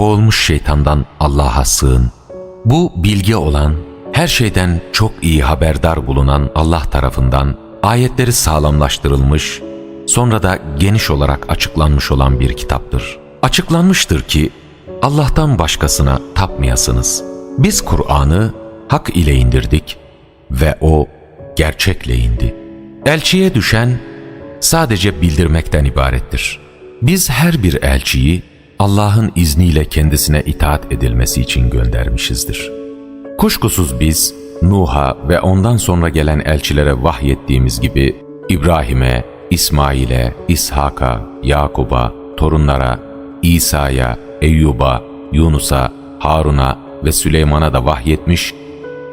kovulmuş şeytandan Allah'a sığın. Bu bilge olan, her şeyden çok iyi haberdar bulunan Allah tarafından ayetleri sağlamlaştırılmış, sonra da geniş olarak açıklanmış olan bir kitaptır. Açıklanmıştır ki Allah'tan başkasına tapmayasınız. Biz Kur'an'ı hak ile indirdik ve o gerçekle indi. Elçiye düşen sadece bildirmekten ibarettir. Biz her bir elçiyi Allah'ın izniyle kendisine itaat edilmesi için göndermişizdir. Kuşkusuz biz Nuh'a ve ondan sonra gelen elçilere vahyettiğimiz gibi İbrahim'e, İsmail'e, İshak'a, Yakub'a, torunlara, İsa'ya, Eyyub'a, Yunus'a, Harun'a ve Süleyman'a da vahyetmiş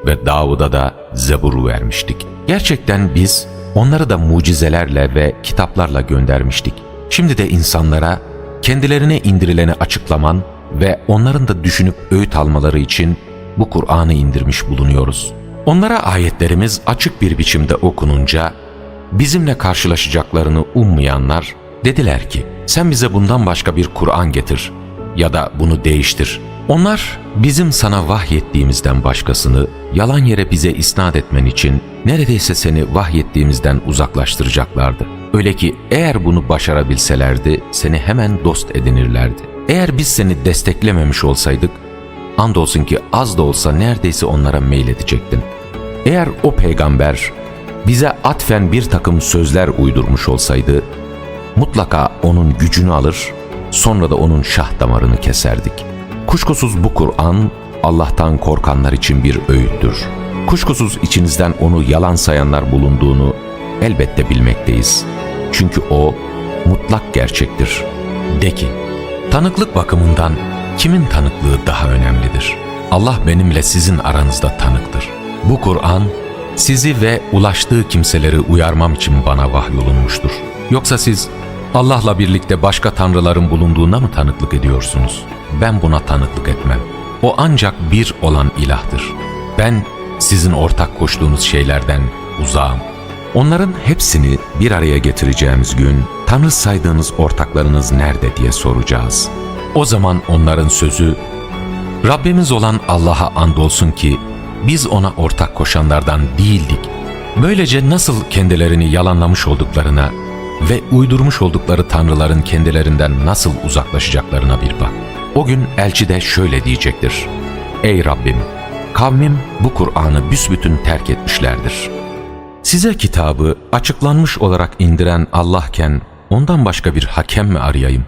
ve Davud'a da Zebur'u vermiştik. Gerçekten biz onları da mucizelerle ve kitaplarla göndermiştik. Şimdi de insanlara kendilerine indirileni açıklaman ve onların da düşünüp öğüt almaları için bu Kur'an'ı indirmiş bulunuyoruz. Onlara ayetlerimiz açık bir biçimde okununca bizimle karşılaşacaklarını ummayanlar dediler ki sen bize bundan başka bir Kur'an getir ya da bunu değiştir. Onlar bizim sana vahyettiğimizden başkasını yalan yere bize isnat etmen için neredeyse seni vahyettiğimizden uzaklaştıracaklardı. Öyle ki eğer bunu başarabilselerdi seni hemen dost edinirlerdi. Eğer biz seni desteklememiş olsaydık andolsun ki az da olsa neredeyse onlara meyledecektin. Eğer o peygamber bize atfen bir takım sözler uydurmuş olsaydı mutlaka onun gücünü alır, sonra da onun şah damarını keserdik. Kuşkusuz bu Kur'an Allah'tan korkanlar için bir öğüttür. Kuşkusuz içinizden onu yalan sayanlar bulunduğunu elbette bilmekteyiz. Çünkü o mutlak gerçektir. De ki, tanıklık bakımından kimin tanıklığı daha önemlidir? Allah benimle sizin aranızda tanıktır. Bu Kur'an sizi ve ulaştığı kimseleri uyarmam için bana vahyolunmuştur. Yoksa siz Allah'la birlikte başka tanrıların bulunduğuna mı tanıklık ediyorsunuz? Ben buna tanıklık etmem. O ancak bir olan ilahtır. Ben sizin ortak koştuğunuz şeylerden uzağım. Onların hepsini bir araya getireceğimiz gün Tanrı saydığınız ortaklarınız nerede diye soracağız. O zaman onların sözü Rabbimiz olan Allah'a andolsun ki biz ona ortak koşanlardan değildik. Böylece nasıl kendilerini yalanlamış olduklarına ve uydurmuş oldukları tanrıların kendilerinden nasıl uzaklaşacaklarına bir bak. O gün elçi de şöyle diyecektir. Ey Rabbim! Kavmim bu Kur'an'ı büsbütün terk etmişlerdir. Size kitabı açıklanmış olarak indiren Allah'ken ondan başka bir hakem mi arayayım?